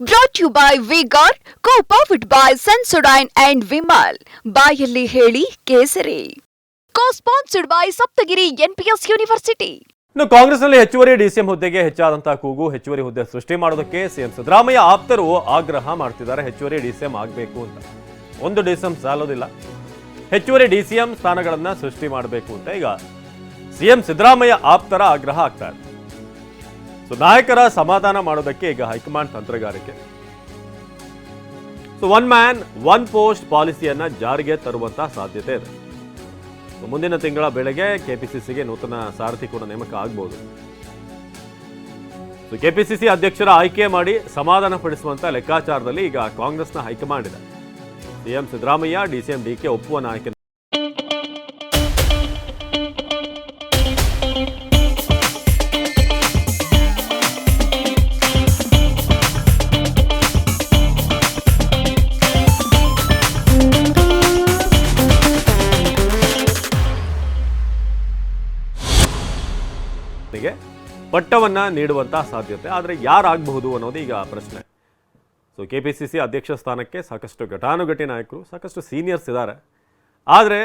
Brought you by vigor co powered by Sensodyne and Vimal ಬಾಯಲ್ಲಿ ಹೇಳಿ ಕೇಸರಿ. Co sponsored by Saptagiri NPS university ಇನ್ನು ಕಾಂಗ್ರೆಸ್ನಲ್ಲಿ ಹೆಚ್ಚುವರಿ ಡಿಸಿಎಂ ಹುದ್ದೆಗೆ ಹೆಚ್ಚಾದಂತಹ ಕೂಗು, ಹೆಚ್ಚುವರಿ ಹುದ್ದೆ ಸೃಷ್ಟಿ ಮಾಡೋದಕ್ಕೆ ಸಿಎಂ ಸಿದ್ದರಾಮಯ್ಯ ಆಪ್ತರು ಆಗ್ರಹ ಮಾಡ್ತಿದ್ದಾರೆ. ಹೆಚ್ಚುವರಿ ಡಿಸಿಎಂ ಆಗಬೇಕು ಅಂತ. ಒಂದು ಡಿಸಿಎಂ ಸಾಲೋದಿಲ್ಲ. ಹೆಚ್ಚುವರಿ ಡಿಸಿಎಂ ಸ್ಥಾನಗಳನ್ನು ಸೃಷ್ಟಿ ಮಾಡಬೇಕು ಅಂತ ಈಗ ಸಿಎಂ ಸಿದ್ದರಾಮಯ್ಯ ಆಪ್ತರ ಆಗ್ರಹ ಆಗ್ತಾ ಇದೆ ಸೊ ನಾಯಕರ ಸಮಾಧಾನ ಮಾಡೋದಕ್ಕೆ ಈಗ ಹೈಕಮಾಂಡ್ ತಂತ್ರಗಾರಿಕೆ. So one man one post ಪಾಲಿಸಿಯನ್ನ ಜಾರಿಗೆ ತರುವಂತಹ ಸಾಧ್ಯತೆ ಇದೆ. ಮುಂದಿನ ತಿಂಗಳ ಬೆಳಗ್ಗೆ ಕೆಪಿಸಿಸಿಗೆ ನೂತನ ಸಾರಥಿ ಕೂಡ ನೇಮಕ ಆಗ್ಬೋದು. ಕೆಪಿಸಿಸಿ ಅಧ್ಯಕ್ಷರ ಆಯ್ಕೆ ಮಾಡಿ ಸಮಾಧಾನ ಪಡಿಸುವಂತ ಲೆಕ್ಕಾಚಾರದಲ್ಲಿ ಈಗ ಕಾಂಗ್ರೆಸ್ನ ಹೈಕಮಾಂಡ್ ಇದೆ. ಸಿಎಂ ಸಿದ್ದರಾಮಯ್ಯ ಡಿಸಿಎಂ ಡಿಕೆ ಒಪ್ಪುವ ನಾಯಕ ಗೆ ಪಟ್ಟವನ್ನ ನೀಡುವಂತಹ ಸಾಧ್ಯತೆ. ಆದರೆ ಯಾರಾಗಬಹುದು ಅನ್ನೋದು ಈಗ ಪ್ರಶ್ನೆ. So K P C C ಅಧ್ಯಕ್ಷ ಸ್ಥಾನಕ್ಕೆ ಸಾಕಷ್ಟು ಘಟಾನುಘಟಿ ನಾಯಕರು, ಸಾಕಷ್ಟು ಸೀನಿಯರ್ಸ್ ಇದ್ದಾರೆ. ಆದರೆ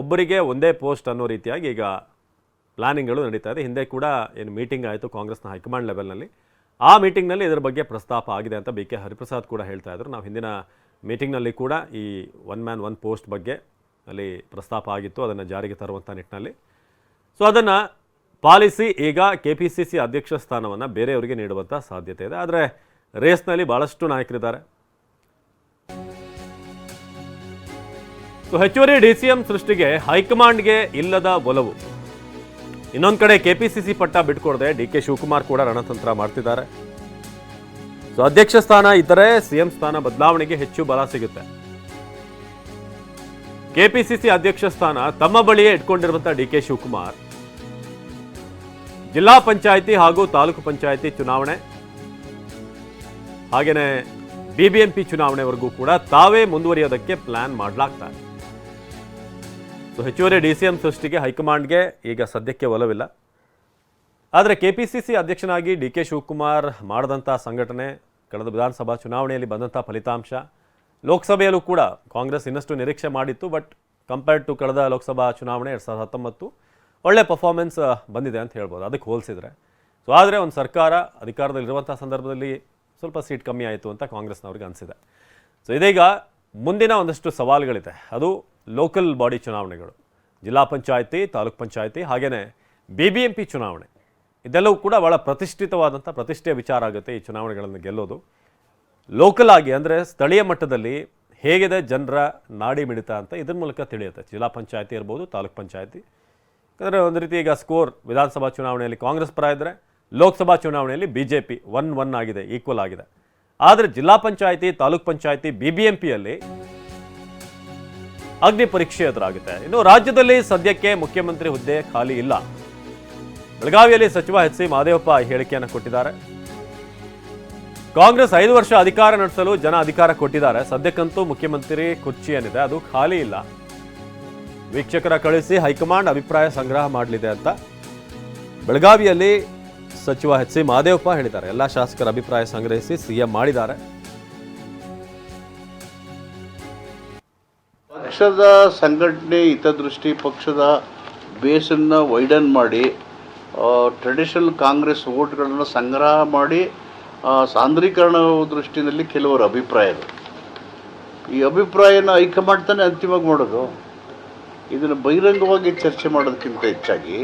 ಒಬ್ಬರಿಗೆ ಒಂದೇ ಪೋಸ್ಟ್ ಅನ್ನೋ ರೀತಿಯಾಗಿ ಈಗ ಪ್ಲಾನಿಂಗ್ಗಳು ನಡೀತಾ ಇದೆ. ಹಿಂದೆ ಕೂಡ ಏನು ಮೀಟಿಂಗ್ ಆಯಿತು ಕಾಂಗ್ರೆಸ್ನ ಹೈಕಮಾಂಡ್ ಲೆವೆಲ್ನಲ್ಲಿ. ಆ ಮೀಟಿಂಗ್ನಲ್ಲಿ ಇದರ ಬಗ್ಗೆ ಪ್ರಸ್ತಾಪ ಆಗಿದೆ ಅಂತ ಬಿ ಕೆ ಹರಿಪ್ರಸಾದ್ ಕೂಡ ಹೇಳ್ತಾ ಇದ್ರು. ನಾವು ಹಿಂದಿನ ಮೀಟಿಂಗ್ನಲ್ಲಿ ಕೂಡ ಈ ಒನ್ ಮ್ಯಾನ್, ಒನ್ ಪೋಸ್ಟ್ ಬಗ್ಗೆ ಅಲ್ಲಿ ಪ್ರಸ್ತಾಪ ಆಗಿತ್ತು. ಅದನ್ನು ಜಾರಿಗೆ ತರುವಂಥ ನಿಟ್ಟಿನಲ್ಲಿ. ಸೊ ಅದನ್ನು ಪಾಲಿಸಿ ಈಗ ಕೆ ಪಿ ಸಿ ಸಿ ಅಧ್ಯಕ್ಷ ಸ್ಥಾನವನ್ನು ಬೇರೆಯವರಿಗೆ ನೀಡುವಂಥ ಸಾಧ್ಯತೆ ಇದೆ. ಆದರೆ ರೇಸ್ನಲ್ಲಿ ಭಾಳಷ್ಟು ನಾಯಕರಿದ್ದಾರೆ. ಸೊ, ಹೆಚ್ಚುವರಿ ಡಿ ಸಿ ಎಂ ಸೃಷ್ಟಿಗೆ ಹೈಕಮಾಂಡ್ಗೆ ಇಲ್ಲದ ಒಲವು. ಇನ್ನೊಂದು ಕಡೆ ಕೆ ಪಿ ಸಿ ಸಿ ಪಟ್ಟ ಬಿಟ್ಕೊಡದೆ ಡಿ ಕೆ ಶಿವಕುಮಾರ್ ಕೂಡ ರಣತಂತ್ರ ಮಾಡ್ತಿದ್ದಾರೆ. ಸೊ, ಅಧ್ಯಕ್ಷ ಸ್ಥಾನ ಇದ್ದರೆ ಸಿಎಂ ಸ್ಥಾನ ಬದಲಾವಣೆಗೆ ಹೆಚ್ಚು ಬಲ ಸಿಗುತ್ತೆ. ಕೆಪಿಸಿಸಿ ಅಧ್ಯಕ್ಷ ಸ್ಥಾನ ತಮ್ಮ ಬಳಿಯೇ ಇಟ್ಕೊಂಡಿರುವಂತಹ ಡಿ ಕೆ ಶಿವಕುಮಾರ್ ಜಿಲ್ಲಾ ಪಂಚಾಯಿತಿ ಹಾಗೂ ತಾಲೂಕು ಪಂಚಾಯಿತಿ ಚುನಾವಣೆ. ಹಾಗೆಯೇ ಬಿಬಿಎಂಪಿ ಚುನಾವಣೆವರೆಗೂ ಕೂಡ ತಾವೇ ಮುಂದುವರಿಯೋದಕ್ಕೆ ಪ್ಲಾನ್ ಮಾಡಲಾಗ್ತಾ ಇದೆ ಸೊ, ಹೆಚ್ಚುವರಿ ಡಿ ಸಿ ಎಂ ಸೃಷ್ಟಿಗೆ ಹೈಕಮಾಂಡ್ಗೆ ಈಗ ಸದ್ಯಕ್ಕೆ ಒಲವಿಲ್ಲ. ಆದರೆ ಕೆ ಪಿ ಸಿ ಸಿ ಅಧ್ಯಕ್ಷನಾಗಿ ಡಿ ಕೆ ಶಿವಕುಮಾರ್ ಮಾಡಿದಂಥ ಸಂಘಟನೆ, ಕಳೆದ ವಿಧಾನಸಭಾ ಚುನಾವಣೆಯಲ್ಲಿ ಬಂದಂಥ ಫಲಿತಾಂಶ, ಲೋಕಸಭೆಯಲ್ಲೂ ಕೂಡ ಕಾಂಗ್ರೆಸ್ ಇನ್ನಷ್ಟು ನಿರೀಕ್ಷೆ ಮಾಡಿತ್ತು, ಬಟ್ ಕಂಪೇರ್ಡ್ ಟು ಕಳೆದ ಲೋಕಸಭಾ ಚುನಾವಣೆ ಎರಡು ಸಾವಿರದ ಹತ್ತೊಂಬತ್ತು ಒಳ್ಳೆ ಪರ್ಫಾರ್ಮೆನ್ಸ್ ಬಂದಿದೆ ಅಂತ ಹೇಳ್ಬೋದು. ಅದಕ್ಕೆ ಹೋಲಿಸಿದ್ರೆ. ಸೊ ಆದರೆ ಒಂದು ಸರ್ಕಾರ ಅಧಿಕಾರದಲ್ಲಿರುವಂಥ ಸಂದರ್ಭದಲ್ಲಿ ಸ್ವಲ್ಪ ಸೀಟ್ ಕಮ್ಮಿ ಆಯಿತು ಅಂತ ಕಾಂಗ್ರೆಸ್ನವ್ರಿಗೆ ಅನಿಸಿದೆ. ಸೊ ಇದೀಗ ಮುಂದಿನ ಒಂದಷ್ಟು ಸವಾಲುಗಳಿದೆ. ಅದು ಲೋಕಲ್ ಬಾಡಿ ಚುನಾವಣೆಗಳು. ಜಿಲ್ಲಾ ಪಂಚಾಯಿತಿ, ತಾಲೂಕ್ ಪಂಚಾಯಿತಿ ಹಾಗೆಯೇ ಬಿ ಬಿ ಎಂ ಪಿ ಚುನಾವಣೆ. ಇದೆಲ್ಲವೂ ಕೂಡ ಭಾಳ ಪ್ರತಿಷ್ಠಿತವಾದಂಥ ಪ್ರತಿಷ್ಠೆಯ ವಿಚಾರ ಆಗುತ್ತೆ ಈ ಚುನಾವಣೆಗಳನ್ನು ಗೆಲ್ಲೋದು. ಲೋಕಲ್ ಆಗಿ ಅಂದರೆ ಸ್ಥಳೀಯ ಮಟ್ಟದಲ್ಲಿ ಹೇಗಿದೆ ಜನರ ನಾಡಿ ಮಿಡಿತ ಅಂತ ಇದ್ರ ಮೂಲಕ ತಿಳಿಯುತ್ತೆ. ಜಿಲ್ಲಾ ಪಂಚಾಯಿತಿ ಇರ್ಬೋದು, ತಾಲೂಕ್ ಪಂಚಾಯತಿ. ಯಾಕಂದರೆ ಒಂದು ರೀತಿ ಈಗ ಸ್ಕೋರ್ ವಿಧಾನಸಭಾ ಚುನಾವಣೆಯಲ್ಲಿ ಕಾಂಗ್ರೆಸ್ ಪರ ಇದ್ದರೆ ಲೋಕಸಭಾ ಚುನಾವಣೆಯಲ್ಲಿ B J P one one ಆಗಿದೆ ಈಕ್ವಲ್ ಆಗಿದೆ. ಆದರೆ ಜಿಲ್ಲಾ ಪಂಚಾಯತಿ, ತಾಲೂಕ್ ಪಂಚಾಯತಿ ಬಿ ಬಿ ಎಂ ಪಿಯಲ್ಲಿ ಅಗ್ನಿ ಪರೀಕ್ಷೆ ಎದುರಾಗುತ್ತೆ. ಇನ್ನು ರಾಜ್ಯದಲ್ಲಿ ಸದ್ಯಕ್ಕೆ ಮುಖ್ಯಮಂತ್ರಿ ಹುದ್ದೆ ಖಾಲಿ ಇಲ್ಲ. ಬೆಳಗಾವಿಯಲ್ಲಿ ಸಚಿವ ಎಚ್ ಸಿ ಮಾದೇವಪ್ಪ ಹೇಳಿಕೆಯನ್ನು ಕೊಟ್ಟಿದ್ದಾರೆ. ಕಾಂಗ್ರೆಸ್ ಐದು ವರ್ಷ ಅಧಿಕಾರ ನಡೆಸಲು ಜನ ಅಧಿಕಾರ ಕೊಟ್ಟಿದ್ದಾರೆ. ಸದ್ಯಕ್ಕಂತೂ ಮುಖ್ಯಮಂತ್ರಿ ಕುರ್ಚಿ ಏನಿದೆ ಅದು ಖಾಲಿ ಇಲ್ಲ. ವೀಕ್ಷಕರ ಕಳಿಸಿ ಹೈಕಮಾಂಡ್ ಅಭಿಪ್ರಾಯ ಸಂಗ್ರಹ ಮಾಡಲಿದೆ ಅಂತ. ಬೆಳಗಾವಿಯಲ್ಲಿ ಸಚಿವ ಎಚ್ ಸಿ ಮಹದೇವಪ್ಪ ಹೇಳಿದ್ದಾರೆ. ಎಲ್ಲ ಶಾಸಕರ ಅಭಿಪ್ರಾಯ ಸಂಗ್ರಹಿಸಿ ಸಿಎಂ ಮಾಡಿದ್ದಾರೆ. ಪಕ್ಷದ ಸಂಘಟನೆ ಹಿತದೃಷ್ಟಿ ಪಕ್ಷದ ಬೇಸನ್ನು ವೈಡನ್ ಮಾಡಿ ಟ್ರೆಡಿಷನಲ್ ಕಾಂಗ್ರೆಸ್ ವೋಟ್ಗಳನ್ನು ಸಂಗ್ರಹ ಮಾಡಿ ಸಾಂದ್ರೀಕರಣ ದೃಷ್ಟಿನಲ್ಲಿ ಕೆಲವರ ಅಭಿಪ್ರಾಯ ಈ ಅಭಿಪ್ರಾಯನ ಹೈಕಮಾಂಡ್ ತಾನೇ ಅಂತಿಮವಾಗಿ ಮಾಡೋದು ಇದನ್ನು ಬಹಿರಂಗವಾಗಿ ಚರ್ಚೆ ಮಾಡೋದಕ್ಕಿಂತ ಹೆಚ್ಚಾಗಿ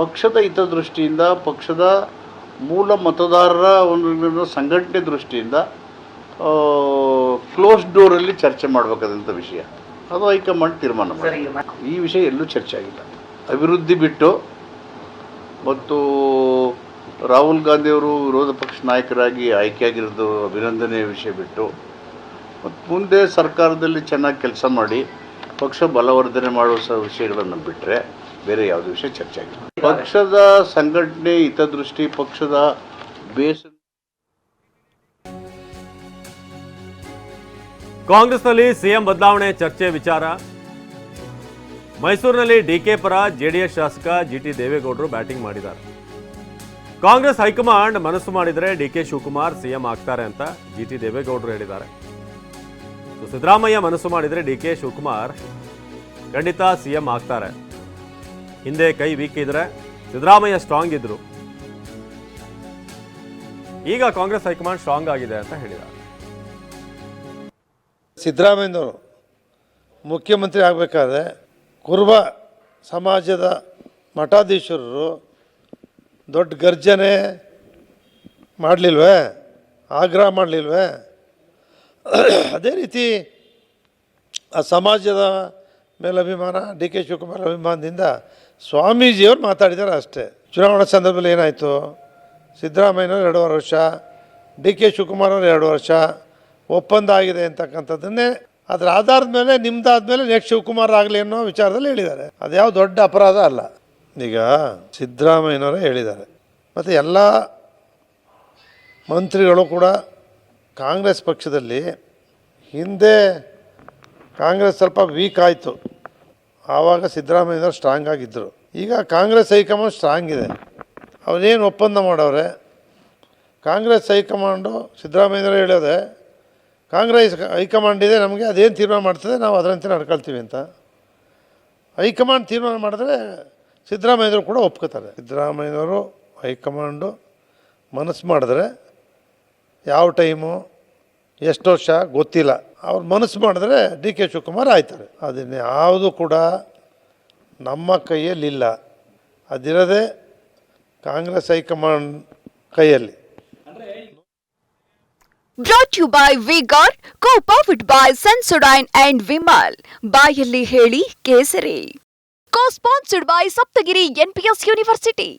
ಪಕ್ಷದ ಹಿತದೃಷ್ಟಿಯಿಂದ ಪಕ್ಷದ ಮೂಲ ಮತದಾರರ ಒಂದು ಸಂಘಟನೆ ದೃಷ್ಟಿಯಿಂದ ಕ್ಲೋಸ್ ಡೋರಲ್ಲಿ ಚರ್ಚೆ ಮಾಡಬೇಕಾದಂಥ ವಿಷಯ. ಅದು ಹೈಕಮಾಂಡ್ ತೀರ್ಮಾನ ಮಾಡಿ ಈ ವಿಷಯ ಎಲ್ಲೂ ಚರ್ಚೆ ಆಗಿಲ್ಲ. ಅಭಿವೃದ್ಧಿ ಬಿಟ್ಟು ಮತ್ತು ರಾಹುಲ್ ಗಾಂಧಿಯವರು ವಿರೋಧ ಪಕ್ಷ ನಾಯಕರಾಗಿ ಆಯ್ಕೆಯಾಗಿರೋದು ಅಭಿನಂದನೆಯ ವಿಷಯ ಬಿಟ್ಟು ಮತ್ತು ಮುಂದೆ ಸರ್ಕಾರದಲ್ಲಿ ಚೆನ್ನಾಗಿ ಕೆಲಸ ಮಾಡಿ ಪಕ್ಷ ಬಲವರ್ಧನೆ ಮಾಡುವ ವಿಷಯಗಳನ್ನು ಬಿಟ್ಟರೆ ಬೇರೆ ಯಾವುದೇ ವಿಷಯ ಚರ್ಚೆ ಆಗಿಲ್ಲ. ಪಕ್ಷದ ಸಂಘಟನೆ ಹಿತದೃಷ್ಟಿ ಪಕ್ಷದ ಬೇಸ್ ಕಾಂಗ್ರೆಸ್ನಲ್ಲಿ ಸಿಎಂ ಬದಲಾವಣೆ ಚರ್ಚೆ ವಿಚಾರ. ಮೈಸೂರಿನಲ್ಲಿ ಡಿಕೆ ಪರ ಜೆಡಿಎಸ್ ಶಾಸಕ ಜಿ ಟಿ ದೇವೇಗೌಡರು ಬ್ಯಾಟಿಂಗ್ ಮಾಡಿದ್ದಾರೆ. ಕಾಂಗ್ರೆಸ್ ಹೈಕಮಾಂಡ್ ಮನಸ್ಸು ಮಾಡಿದರೆ ಡಿಕೆ ಶಿವಕುಮಾರ್ ಸಿಎಂ ಆಗ್ತಾರೆ ಅಂತ ಜಿ ಟಿ ದೇವೇಗೌಡರು ಹೇಳಿದ್ದಾರೆ. ಸಿದ್ದರಾಮಯ್ಯ ಮನಸ್ಸು ಮಾಡಿದರೆ ಡಿ ಕೆ ಶಿವಕುಮಾರ್ ಖಂಡಿತ ಸಿಎಂ ಆಗ್ತಾರೆ. ಹಿಂದೆ ಕೈ ವೀಕ್ ಇದ್ರೆ ಸಿದ್ದರಾಮಯ್ಯ ಸ್ಟ್ರಾಂಗ್ ಇದ್ರು. ಈಗ ಕಾಂಗ್ರೆಸ್ ಹೈಕಮಾಂಡ್ ಸ್ಟ್ರಾಂಗ್ ಆಗಿದೆ ಅಂತ ಹೇಳಿದ್ದಾರೆ. ಸಿದ್ದರಾಮಯ್ಯನವರು ಮುಖ್ಯಮಂತ್ರಿ ಆಗಬೇಕಾದ್ರೆ ಕುರುಬ ಸಮಾಜದ ಮಠಾಧೀಶರು ದೊಡ್ಡ ಗರ್ಜನೆ ಮಾಡಲಿಲ್ವೇ? ಆಗ್ರಹ ಮಾಡಲಿಲ್ವೇ? ಅದೇ ರೀತಿ ಆ ಸಮಾಜದ ಮೇಲೆ ಅಭಿಮಾನ ಡಿ ಕೆ ಶಿವಕುಮಾರ್ ಅಭಿಮಾನದಿಂದ ಸ್ವಾಮೀಜಿಯವರು ಮಾತಾಡಿದ್ದಾರೆ ಅಷ್ಟೇ. ಚುನಾವಣಾ ಸಂದರ್ಭದಲ್ಲಿ ಏನಾಯಿತು? ಸಿದ್ದರಾಮಯ್ಯನವರು ಎರಡೂವರೆ ವರ್ಷ, ಡಿ ಕೆ ಶಿವಕುಮಾರ್ ಅವರು ಎರಡು ವರ್ಷ, ಒಪ್ಪಂದ ಆಗಿದೆ ಅಂತಕ್ಕಂಥದ್ದನ್ನೇ ಅದರ ಆಧಾರದ ಮೇಲೆ, ನಿಮ್ದಾದ ಮೇಲೆ ನೆಕ್ಸ್ಟ್ ಶಿವಕುಮಾರ್ ಆಗಲಿ ಅನ್ನೋ ವಿಚಾರದಲ್ಲಿ ಹೇಳಿದ್ದಾರೆ. ಅದ್ಯಾವ ದೊಡ್ಡ ಅಪರಾಧ ಅಲ್ಲ. ಈಗ ಸಿದ್ದರಾಮಯ್ಯನವರೇ ಹೇಳಿದ್ದಾರೆ. ಮತ್ತು ಎಲ್ಲ ಮಂತ್ರಿಗಳು ಕೂಡ ಕಾಂಗ್ರೆಸ್ ಪಕ್ಷದಲ್ಲಿ ಹಿಂದೆ ಕಾಂಗ್ರೆಸ್ ಸ್ವಲ್ಪ ವೀಕ್ ಆಯಿತು. ಆವಾಗ ಸಿದ್ದರಾಮಯ್ಯ ಸ್ಟ್ರಾಂಗ್ ಆಗಿದ್ದರು ಈಗ ಕಾಂಗ್ರೆಸ್ ಹೈಕಮಾಂಡ್ ಸ್ಟ್ರಾಂಗ್ ಇದೆ. ಅವರೇನು ಒಪ್ಪಂದ ಮಾಡವ್ರೆ? ಕಾಂಗ್ರೆಸ್ ಹೈಕಮಾಂಡು ಸಿದ್ದರಾಮಯ್ಯ ಹೇಳೋದೆ, ಕಾಂಗ್ರೆಸ್ ಹೈಕಮಾಂಡ್ ಇದೆ, ನಮಗೆ ಅದೇನು ತೀರ್ಮಾನ ಮಾಡ್ತದೆ, ನಾವು ಅದರಂತೆ ನಡ್ಕೊಳ್ತೀವಿ ಅಂತ. ಹೈಕಮಾಂಡ್ ತೀರ್ಮಾನ ಮಾಡಿದ್ರೆ ಸಿದ್ದರಾಮಯ್ಯವರು ಕೂಡ ಒಪ್ಕೋತಾರೆ. ಸಿದ್ದರಾಮಯ್ಯನವರು ಹೈಕಮಾಂಡು ಮನಸ್ಸು ಮಾಡಿದ್ರೆ ಯಾವ ಟೈಮು, ಎಷ್ಟು ವರ್ಷ ಗೊತ್ತಿಲ್ಲ. ಅವ್ರು ಮನಸ್ಸು ಮಾಡಿದ್ರೆ ಡಿ ಕೆ ಶಿವಕುಮಾರ್ ಆಯ್ತಾರೆ. ಅದನ್ನು ಯಾವುದು ಕೂಡ ನಮ್ಮ ಕೈಯಲ್ಲಿಲ್ಲ. ಅದಿರೋದೇ ಕಾಂಗ್ರೆಸ್ ಹೈಕಮಾಂಡ್ ಕೈಯಲ್ಲಿ. Brought you by vigor co powered by Sensodyne and Vimal ಬಾಯಲ್ಲಿ ಹೇಳಿ ಕೇಸರಿ. Co sponsored by Saptagiri NPS university